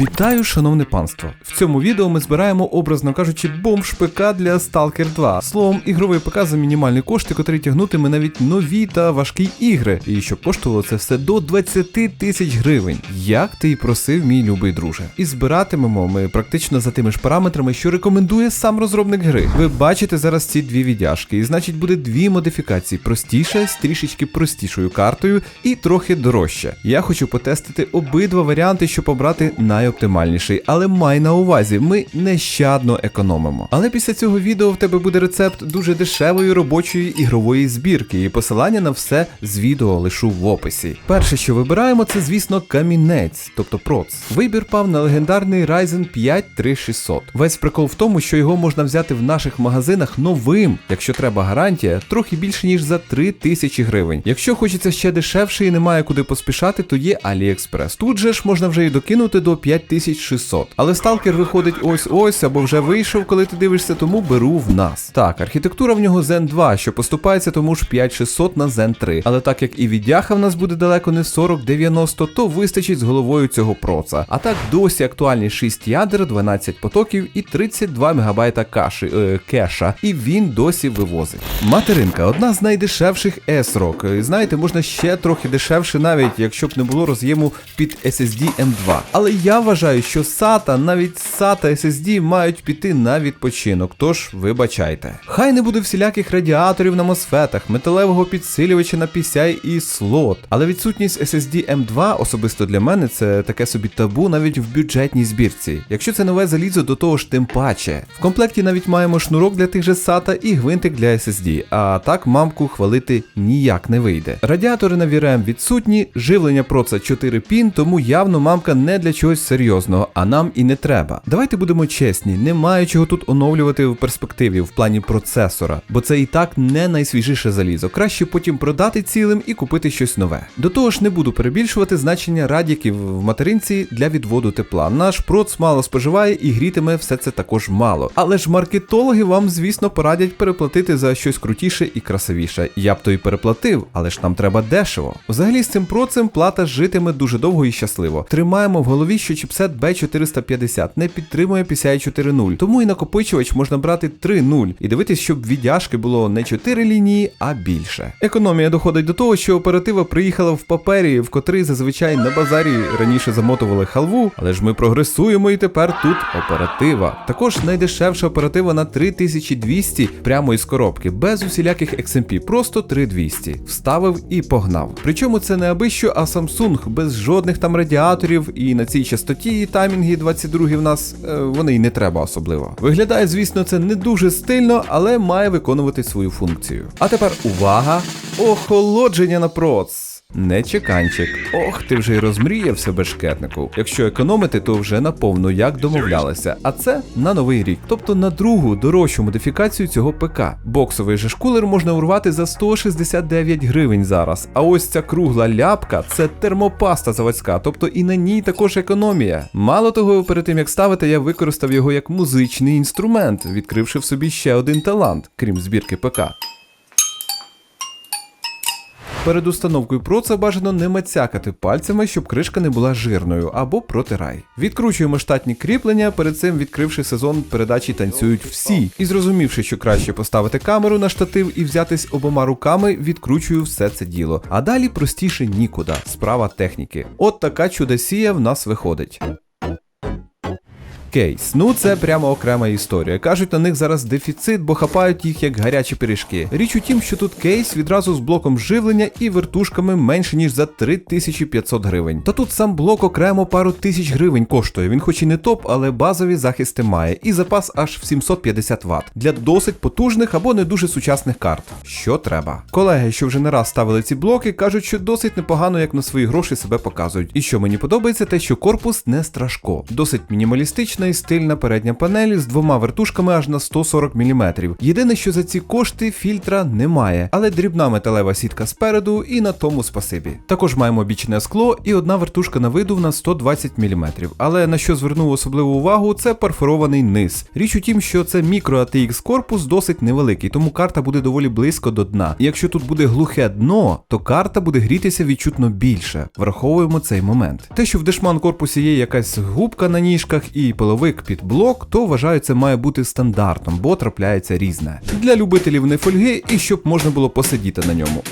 Вітаю, шановне панство! В цьому відео ми збираємо, образно кажучи, бомж ПК для Stalker 2. Словом, ігровий ПК за мінімальні кошти, котрий тягнутиме навіть нові та важкі ігри, і щоб коштувало це все до 20 тисяч гривень. Як ти і просив, мій любий друже. І збиратимемо ми практично за тими ж параметрами, що рекомендує сам розробник гри. Ви бачите зараз ці дві віддяжки, і значить буде дві модифікації: простіша з трішечки простішою картою і трохи дорожча. Я хочу потестити обидва варіанти, щоб обрати найоптимальніший, але май на увазі, ми нещадно економимо. Але після цього відео в тебе буде рецепт дуже дешевої робочої ігрової збірки, і посилання на все з відео лишу в описі. Перше, що вибираємо, це звісно камінець, тобто проц. Вибір пав на легендарний Ryzen 5 3600. Весь прикол в тому, що його можна взяти в наших магазинах новим, якщо треба гарантія, трохи більше ніж за 3000 гривень. Якщо хочеться ще дешевше і немає куди поспішати, то є AliExpress. Тут же ж можна вже і докинути до 5600. Але сталкер виходить ось ось або вже вийшов, коли ти дивишся, тому беру в нас. Так, архітектура в нього Zen 2, що поступається тому ж 5600 на Zen 3. Але так як і віддяха в нас буде далеко не 40-90, то вистачить з головою цього проца. А так досі актуальні 6 ядер, 12 потоків і 32 МБ каші, е, кеша. І він досі вивозить. Материнка одна з найдешевших S-Rock. Знаєте, можна ще трохи дешевше, навіть якщо б не було роз'єму під SSD M2. Але я вважаю, що SATA, навіть SATA SSD мають піти на відпочинок, тож вибачайте. Хай не буде всіляких радіаторів на мосфетах, металевого підсилювача на PCI і слот. Але відсутність SSD M2 особисто для мене це таке собі табу навіть в бюджетній збірці. Якщо це нове залізо, до того ж тим паче. В комплекті навіть маємо шнурок для тих же SATA і гвинтик для SSD, а так мамку хвалити ніяк не вийде. Радіатори на VRM відсутні, живлення проца 4 пін, тому явно мамка не для чогось серйозного, а нам і не треба. Давайте будемо чесні, немає чого тут оновлювати в перспективі в плані процесора, бо це і так не найсвіжіше залізо. Краще потім продати цілим і купити щось нове. До того ж, не буду перебільшувати значення радіків в материнці для відводу тепла. Наш проц мало споживає і грітиме все це також мало. Але ж маркетологи вам, звісно, порадять переплатити за щось крутіше і красивіше. Я б то і переплатив, але ж нам треба дешево. Взагалі з цим процем плата житиме дуже довго і щасливо. Тримаємо в голові, що чіпсет B450 не підтримує PCI 4.0, тому і накопичувач можна брати 3.0 і дивитись, щоб віддяжки було не 4 лінії, а більше. Економія доходить до того, що оператива приїхала в папері, в котрий зазвичай на базарі раніше замотували халву, але ж ми прогресуємо і тепер тут оператива. Також найдешевша оператива на 3200 прямо із коробки, без усіляких XMP, просто 3200. Вставив і погнав. Причому це не аби що, а Samsung без жодних там радіаторів, і на цій частоті і таймінги 22 в нас е, вони й не треба особливо. Виглядає, звісно, це не дуже стильно, але має виконувати свою функцію. А тепер увага! Охолодження на проц! Не чеканчик. Ох, ти вже й розмріявся бешкетнику. Якщо економити, то вже наповну, як домовлялися. А це на новий рік, тобто на другу дорожчу модифікацію цього ПК. Боксовий же шкулер можна урвати за 169 гривень зараз. А ось ця кругла ляпка це термопаста заводська, тобто і на ній також економія. Мало того, перед тим як ставити, я використав його як музичний інструмент, відкривши в собі ще один талант, крім збірки ПК. Перед установкою проца бажано не мацякати пальцями, щоб кришка не була жирною або протирай. Відкручуємо штатні кріплення, перед цим відкривши сезон передачі танцюють всі. І зрозумівши, що краще поставити камеру на штатив і взятись обома руками, відкручую все це діло. А далі простіше нікуди. Справа техніки. От така чудосія в нас виходить. Кейс. Ну це прямо окрема історія. Кажуть, на них зараз дефіцит, бо хапають їх як гарячі пиріжки. Річ у тім, що тут кейс відразу з блоком живлення і вертушками менше ніж за 3500 гривень. Та тут сам блок окремо пару тисяч гривень коштує. Він хоч і не топ, але базові захисти має. І запас аж в 750 Вт для досить потужних або не дуже сучасних карт. Що треба. Колеги, що вже не раз ставили ці блоки, кажуть, що досить непогано, як на свої гроші себе показують. І що мені подобається, те, що корпус не страшко, досить мінімалістична симпатична і стильна передня панель з двома вертушками аж на 140 мм. Єдине, що за ці кошти фільтра немає, але дрібна металева сітка спереду і на тому спасибі. Також маємо бічне скло і одна вертушка на видув на 120 мм. Але на що звернув особливу увагу, це перфорований низ. Річ у тім, що це мікро ATX корпус досить невеликий, тому карта буде доволі близько до дна. І якщо тут буде глухе дно, то карта буде грітися відчутно більше. Враховуємо цей момент. Те, що в дешман корпусі є якась губка на ніжках і пиловик під блок, то вважаю, це має бути стандартом, бо трапляється різне. Для любителів не фольги і щоб можна було посидіти на ньому.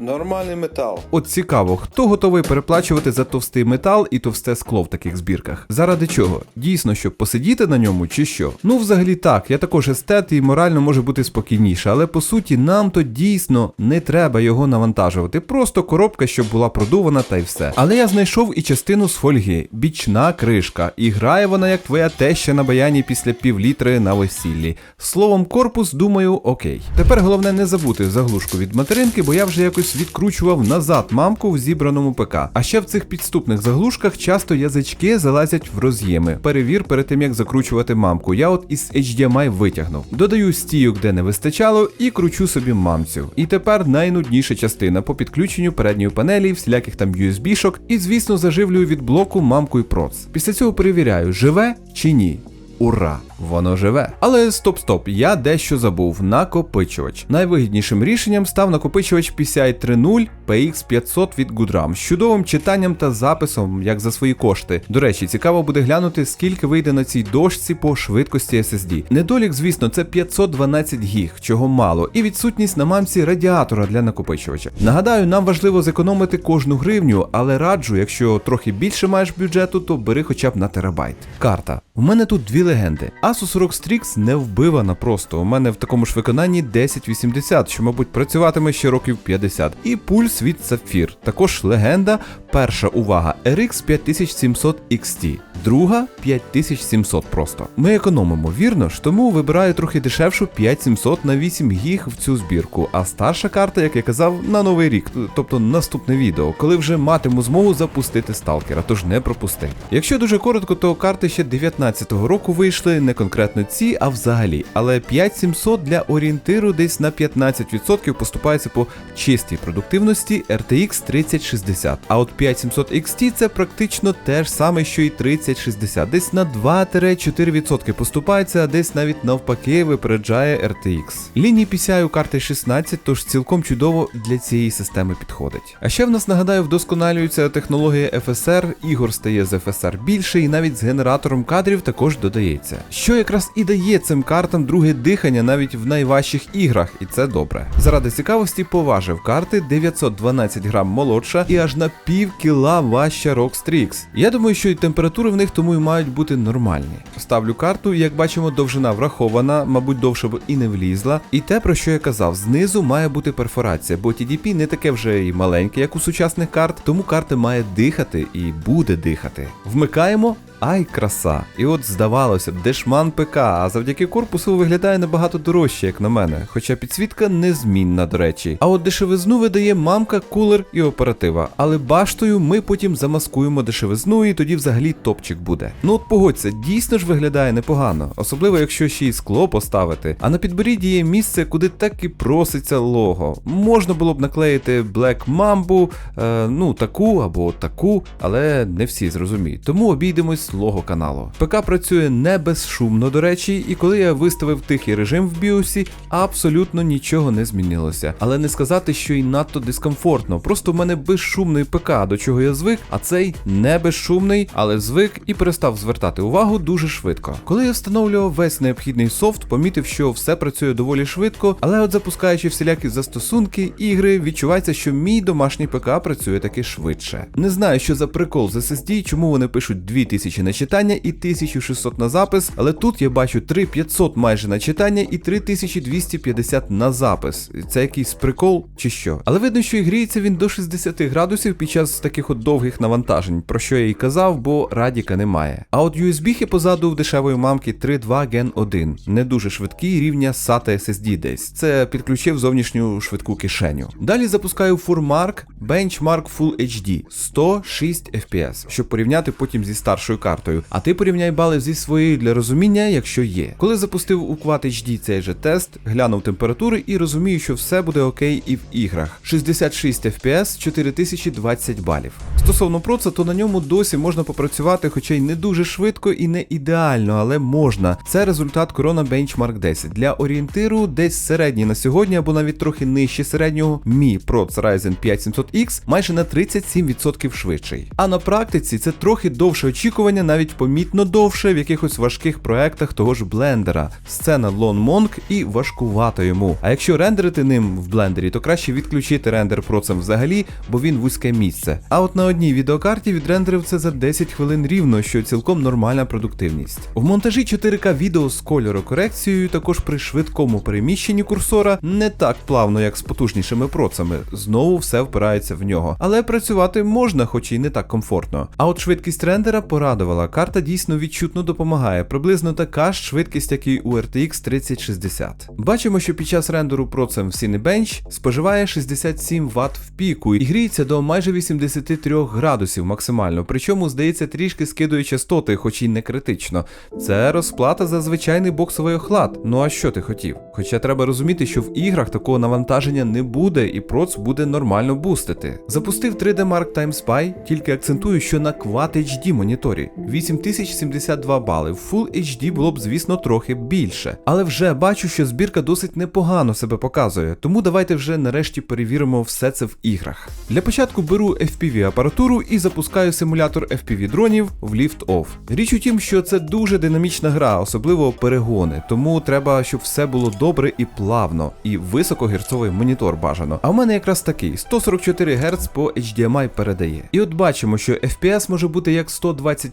Нормальний метал. От цікаво, хто готовий переплачувати за товстий метал і товсте скло в таких збірках? Заради чого? Дійсно, щоб посидіти на ньому чи що? Ну, взагалі так, я також естет і морально може бути спокійніше, але по суті нам то дійсно не треба його навантажувати. Просто коробка, щоб була продувана та й все. Але я знайшов і частину з фольги, бічна кришка, і грає вона як твоя теща на баяні після півлітри на весіллі. Словом, корпус, думаю, окей. Тепер головне не забути заглушку від материнки, бо я вже якось відкручував назад мамку в зібраному ПК. А ще в цих підступних заглушках часто язички залазять в роз'єми. Перевір перед тим як закручувати мамку. Я от із HDMI витягнув. Додаю стійок, де не вистачало, і кручу собі мамцю. І тепер найнудніша частина по підключенню передньої панелі, всіляких там USB-шок, і звісно заживлюю від блоку мамку і проц. Після цього перевіряю, живе чи ні. Ура! Воно живе. Але стоп-стоп, я дещо забув. Накопичувач. Найвигіднішим рішенням став накопичувач PCI 3.0 PX500 від Goodram з чудовим читанням та записом, як за свої кошти. До речі, цікаво буде глянути, скільки вийде на цій дошці по швидкості SSD. Недолік, звісно, це 512 гіг, чого мало, і відсутність на мамці радіатора для накопичувача. Нагадаю, нам важливо зекономити кожну гривню, але раджу, якщо трохи більше маєш бюджету, то бери хоча б на терабайт. Карта. У мене тут дві легенди. Asus ROG Strix не вбивана просто. У мене в такому ж виконанні 1080, що, мабуть, працюватиме ще років 50. І пульс від Sapphire. Також легенда. Перша увага RX 5700 XT. Друга 5700 просто. Ми економимо, вірно ж, тому вибираю трохи дешевшу 5700 на 8 гіг в цю збірку. А старша карта, як я казав, на новий рік, тобто наступне відео, коли вже матиму змогу запустити сталкера, тож не пропусти. Якщо дуже коротко, то карти ще 19-го року вийшли, не конкретно ці, а взагалі. Але 5700 для орієнтиру десь на 15% поступається по чистій продуктивності RTX 3060. А от 5700 XT це практично те ж саме, що і 3060. Десь на 2-4% поступається, а десь навіть навпаки випереджає RTX. Лінії PCI у карти 16, тож цілком чудово для цієї системи підходить. А ще в нас нагадаю, вдосконалюється технологія FSR, ігор стає з FSR більше, і навіть з генератором кадрів також додається. Що якраз і дає цим картам друге дихання навіть в найважчих іграх, і це добре. Заради цікавості поважив карти 912 грам молодша і аж на пів кіла важча ROG Strix. Я думаю, що і температури в них тому і мають бути нормальні. Ставлю карту, як бачимо, довжина врахована, мабуть, довше б і не влізла. І те, про що я казав, знизу має бути перфорація, бо TDP не таке вже і маленьке, як у сучасних карт, тому карта має дихати і буде дихати. Вмикаємо. Ай, краса! І от здавалося б, дешман ПК, а завдяки корпусу виглядає набагато дорожче, як на мене. Хоча підсвітка незмінна, до речі. А от дешевизну видає мамка, кулер і оператива. Але баштою ми потім замаскуємо дешевизну, і тоді взагалі топчик буде. Ну от погодься, дійсно ж виглядає непогано, особливо якщо ще й скло поставити. А на підборідді є місце, куди так і проситься лого. Можна було б наклеїти Black Mamba, е, ну таку або таку, але не всі зрозуміють. Тому обійдемось лого каналу. ПК працює не безшумно, до речі, і коли я виставив тихий режим в біосі, абсолютно нічого не змінилося. Але не сказати, що й надто дискомфортно. Просто в мене безшумний ПК, до чого я звик, а цей не безшумний, але звик і перестав звертати увагу дуже швидко. Коли я встановлював весь необхідний софт, помітив, що все працює доволі швидко, але от запускаючи всілякі застосунки, ігри, відчувається, що мій домашній ПК працює таки швидше. Не знаю, що за прикол з SSD, чому вони пишуть 2000 на читання і 1600 на запис, але тут я бачу 3500 майже на читання і 3250 на запис. Це якийсь прикол чи що. Але видно, що і гріється він до 60 градусів під час таких от довгих навантажень, про що я і казав, бо радіка немає. А от USB-хи позаду в дешевої мамки 3.2 Gen 1. Не дуже швидкий рівня SATA SSD десь. Це підключив зовнішню швидку кишеню. Далі запускаю FurMark Benchmark Full HD 106 FPS, щоб порівняти потім зі старшою картою відеокартою. А ти порівняй бали зі своєю для розуміння, якщо є. Коли запустив у Quad HD цей же тест, глянув температури і розумію, що все буде окей і в іграх. 66 FPS, 4020 балів. Стосовно проца, то на ньому досі можна попрацювати, хоча й не дуже швидко і не ідеально, але можна. Це результат Corona Benchmark 10. Для орієнтиру десь середній на сьогодні або навіть трохи нижче середнього. Мій проц Ryzen 5700X майже на 37% швидший. А на практиці це трохи довше очікування, навіть помітно довше в якихось важких проектах того ж блендера. Сцена Lone Monk і важкувато йому. А якщо рендерити ним в блендері, то краще відключити рендер процем взагалі, бо він вузьке місце. А от на одній відеокарті відрендерив це за 10 хвилин рівно, що цілком нормальна продуктивність. В монтажі 4К відео з кольорокорекцією, також при швидкому переміщенні курсора, не так плавно, як з потужнішими процами. Знову все впирається в нього. Але працювати можна, хоч і не так комфортно. А от швидкість рендера порадувала. Карта дійсно відчутно допомагає. Приблизно така ж швидкість, як і у RTX 3060. Бачимо, що під час рендеру процем в Cinebench споживає 67 Вт в піку і гріється до майже 83 градусів максимально. Причому, здається, трішки скидує частоти, хоч і не критично. Це розплата за звичайний боксовий охлад. Ну а що ти хотів? Хоча треба розуміти, що в іграх такого навантаження не буде, і проц буде нормально бустити. Запустив 3D Mark Time Spy, тільки акцентую, що на Quad HD моніторі 8072 бали. В Full HD було б, звісно, трохи більше. Але вже бачу, що збірка досить непогано себе показує, тому давайте вже нарешті перевіримо все це в іграх. Для початку беру FPV апаратуру і запускаю симулятор FPV дронів в Lift Off. Річ у тім, що це дуже динамічна гра, особливо перегони, тому треба, щоб все було добре і плавно, і високогерцовий монітор бажано. А в мене якраз такий 144 Гц по HDMI передає. І от бачимо, що FPS може бути як 120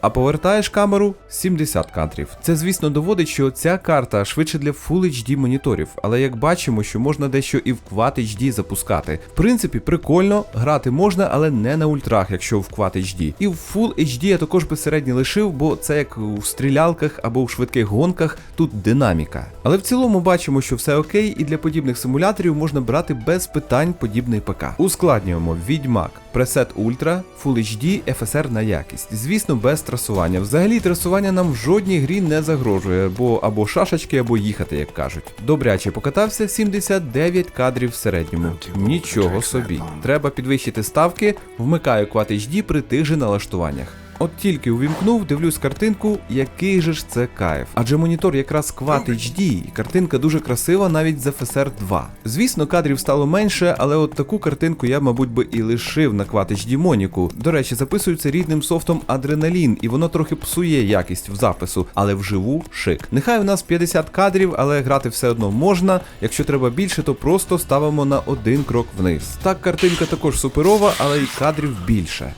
а повертаєш камеру 70 кадрів. Це, звісно, доводить, що ця карта швидше для Full HD моніторів, але як бачимо, що можна дещо і в Quad HD запускати. В принципі, прикольно, грати можна, але не на ультрах, якщо в Quad HD. І в Full HD я також би середньо лишив, бо це як у стрілялках або у швидких гонках, тут динаміка. Але в цілому бачимо, що все окей, і для подібних симуляторів можна брати без питань подібний ПК. Ускладнюємо Відьмак, пресет Ультра, Full HD, FSR на якість. Звісно, без трасування. Взагалі трасування нам в жодній грі не загрожує, бо або шашечки, або їхати, як кажуть. Добряче покатався 79 кадрів в середньому. Нічого собі. Треба підвищити ставки, вмикаю Quad HD при тих же налаштуваннях. От тільки увімкнув, дивлюсь картинку, який же ж це кайф. Адже монітор якраз Quad HD, і картинка дуже красива навіть з FSR 2. Звісно, кадрів стало менше, але от таку картинку я, мабуть, би і лишив на Quad HD Моніку. До речі, записується рідним софтом Adrenaline, і воно трохи псує якість в запису, але вживу шик. Нехай у нас 50 кадрів, але грати все одно можна. Якщо треба більше, то просто ставимо на один крок вниз. Так, картинка також суперова, але й кадрів більше.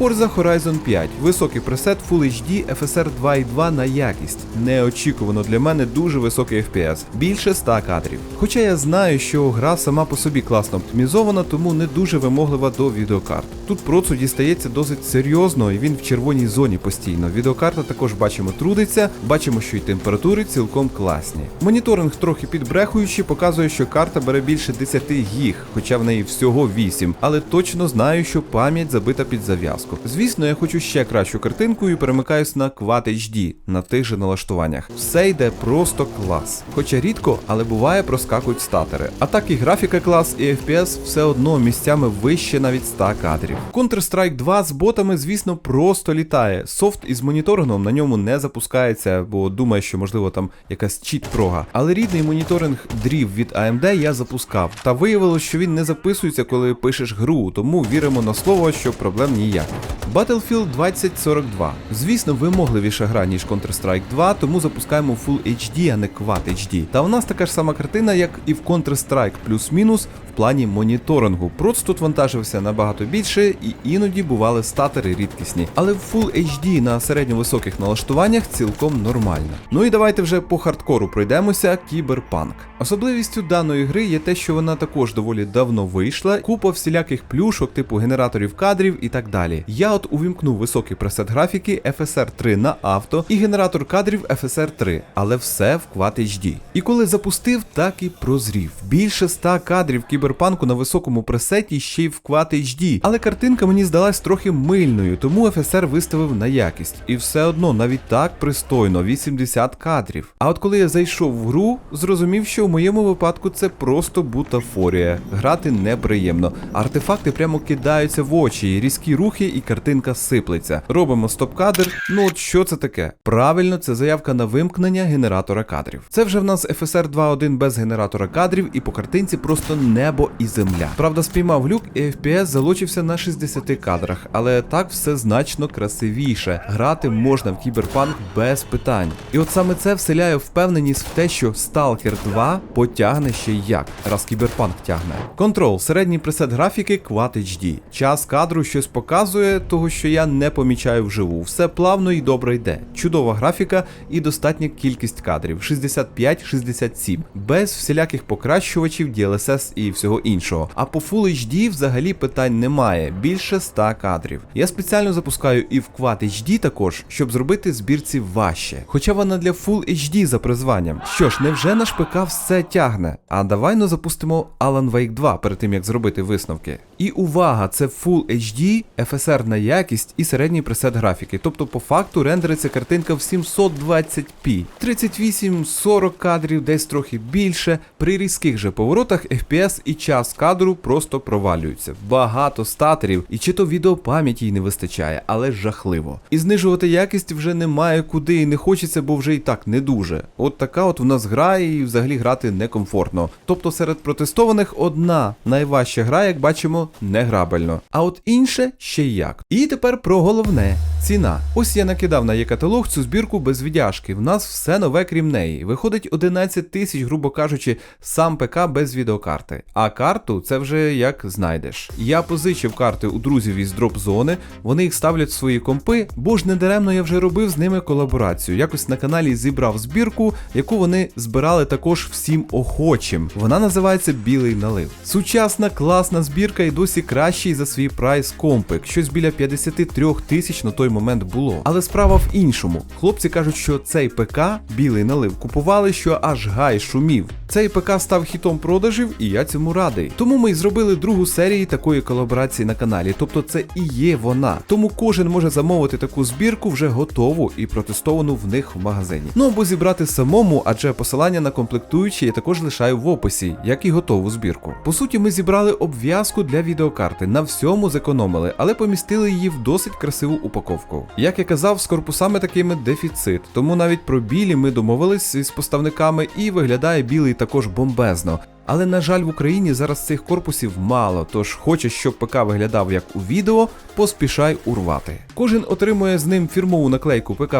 Forza Horizon 5. Високий пресет Full HD FSR 2.2 на якість. Неочікувано для мене дуже високий FPS, більше 100 кадрів. Хоча я знаю, що гра сама по собі класно оптимізована, тому не дуже вимоглива до відеокарт. Тут процу дістається досить серйозно, і він в червоній зоні постійно. Відеокарта також бачимо трудиться, бачимо, що й температури цілком класні. Моніторинг трохи підбрехуючи, показує, що карта бере більше 10 гіг, хоча в неї всього 8, але точно знаю, що пам'ять забита під зав'язку. Звісно, я хочу ще кращу картинку і перемикаюсь на Quad HD на тих же налаштуваннях. Все йде просто клас. Хоча рідко, але буває проскакують статери. А так і графіка клас, і FPS все одно місцями вище навіть 100 кадрів. Counter-Strike 2 з ботами, звісно, просто літає. Софт із моніторингом на ньому не запускається, бо думає, що можливо там якась чіт-прога. Але рідний моніторинг дрів від AMD я запускав. Та виявилось, що він не записується, коли пишеш гру, тому віримо на слово, що проблем ніяких. Battlefield 2042. Звісно, вимогливіша гра, ніж Counter-Strike 2, тому запускаємо Full HD, а не Quad HD. Та у нас така ж сама картина, як і в Counter-Strike плюс-мінус в плані моніторингу. Проц тут вантажився набагато більше, і іноді бували статери рідкісні. Але в Full HD на середньовисоких налаштуваннях цілком нормально. Ну і давайте вже по хардкору пройдемося. Кіберпанк. Особливістю даної гри є те, що вона також доволі давно вийшла, купа всіляких плюшок, типу генераторів кадрів і так далі. Я от увімкнув високий пресет графіки FSR 3 на авто і генератор кадрів FSR 3, але все в Quad HD. І коли запустив, так і прозрів. Більше 100 кадрів кіберпанку на високому пресеті ще й в Quad HD. Але картинка мені здалась трохи мильною, тому FSR виставив на якість. І все одно навіть так пристойно 80 кадрів. А от коли я зайшов в гру, зрозумів, що в моєму випадку це просто бутафорія. Грати неприємно. Артефакти прямо кидаються в очі, різкі рухи, і картинка сиплеться. Робимо стоп-кадр. Ну от що це таке? Правильно, це заявка на вимкнення генератора кадрів. Це вже в нас FSR 2.1 без генератора кадрів, і по картинці просто небо і земля. Правда, спіймав люк, і FPS залучився на 60 кадрах, але так все значно красивіше. Грати можна в кіберпанк без питань. І от саме це вселяє впевненість в те, що Stalker 2 потягне ще як, раз кіберпанк тягне. Контрол, середній пресет графіки Quad HD. Час кадру щось показує, того що я не помічаю вживу. Все плавно і добре йде. Чудова графіка і достатня кількість кадрів 65-67, без всіляких покращувачів, DLSS і всього іншого. А по Full HD взагалі питань немає, більше 100 кадрів. Я спеціально запускаю і в Quad HD також, щоб зробити збірці важче. Хоча вона для Full HD за призванням. Що ж, невже наш ПК все тягне? А давай ну запустимо Alan Wake 2 перед тим як зробити висновки. І увага, це Full HD, FSR на якість і середній пресет графіки. Тобто, по факту рендериться картинка в 720p. 38-40 кадрів, десь трохи більше. При різких же поворотах FPS час кадру просто провалюються. Багато статерів, і чи то відеопам'яті й не вистачає, але жахливо. І знижувати якість вже немає куди і не хочеться, бо вже і так не дуже. От така от в нас гра, і взагалі грати некомфортно. Тобто серед протестованих одна найважча гра, як бачимо, неграбельно. А от інше ще як. І тепер про головне. Ціна. Ось я накидав на є-каталог цю збірку без віддяжки. В нас все нове крім неї. Виходить 11 тисяч, грубо кажучи, сам ПК без відеокарти. А карту це вже як знайдеш. Я позичив карти у друзів із дроп-зони, вони їх ставлять в свої компи, бо ж недаремно я вже робив з ними колаборацію. Якось на каналі зібрав збірку, яку вони збирали також всім охочим. Вона називається Білий налив. Сучасна класна збірка і досі кращий за свій прайс компик. Щось біля 53 тисяч на той момент було. Але справа в іншому. Хлопці кажуть, що цей ПК білий налив купували, що аж гай шумів. Цей ПК став хітом продажів, і я цьому радий. Тому ми й зробили другу серію такої колаборації на каналі. Тобто це і є вона. Тому кожен може замовити таку збірку вже готову і протестовану в них в магазині. Ну або зібрати самому, адже посилання на комплектуючі я також лишаю в описі, як і готову збірку. По суті, ми зібрали обв'язку для відеокарти, на всьому зекономили, але помістили її в досить красиву упаковку. Як я казав, з корпусами такими дефіцит, тому навіть про білі ми домовились із поставниками і виглядає білий також бомбезно. Але на жаль, в Україні зараз цих корпусів мало, тож хочеш, щоб ПК виглядав як у відео, поспішай урвати. Кожен отримує з ним фірмову наклейку ПК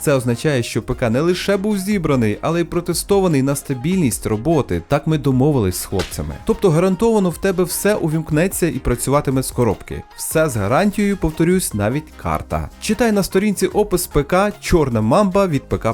Це означає, що ПК не лише був зібраний, але й протестований на стабільність роботи. Так ми домовились з хлопцями. Тобто гарантовано в тебе все увімкнеться і працюватиме з коробки. Все з гарантією, повторюсь, навіть карта. Читай на сторінці опис ПК Чорна мамба від ПК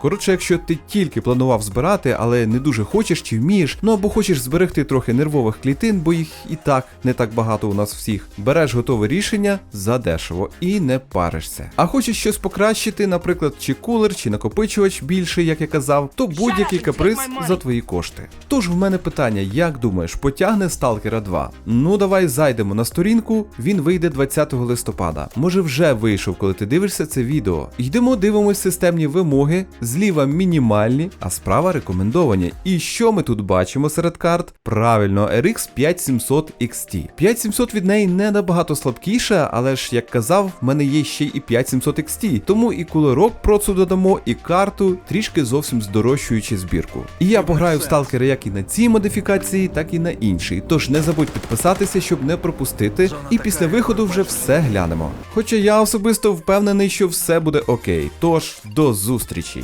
Коротше, якщо ти тільки планував збирати, але не дуже хочеш чи вмієш, ну або хочеш зберегти трохи нервових клітин, бо їх і так не так багато у нас всіх. Береш готове рішення задешево і не паришся. А хочеш щось покращити, наприклад, чи кулер, чи накопичувач більше, як я казав, то будь-який каприз за твої кошти. Тож в мене питання: як думаєш, потягне Сталкера 2? Ну давай зайдемо на сторінку, він вийде 20 листопада. Може вже вийшов, коли ти дивишся це відео. Йдемо, дивимось системні вимоги, зліва мінімальні, а справа рекомендовані. І що ми тут бачимо серед карт? Правильно, RX 5700 XT. 5700 від неї не набагато слабкіша, але ж як казав, в мене є ще і 5700 XT, тому і кулерок процу додамо, і карту, трішки зовсім здорожчуючи збірку. І я пограю в сталкера як і на цій модифікації, так і на іншій. Тож не забудь підписатися, щоб не пропустити, і після виходу вже все глянемо. Хоча я особисто впевнений, що все буде окей. Тож до зустрічі.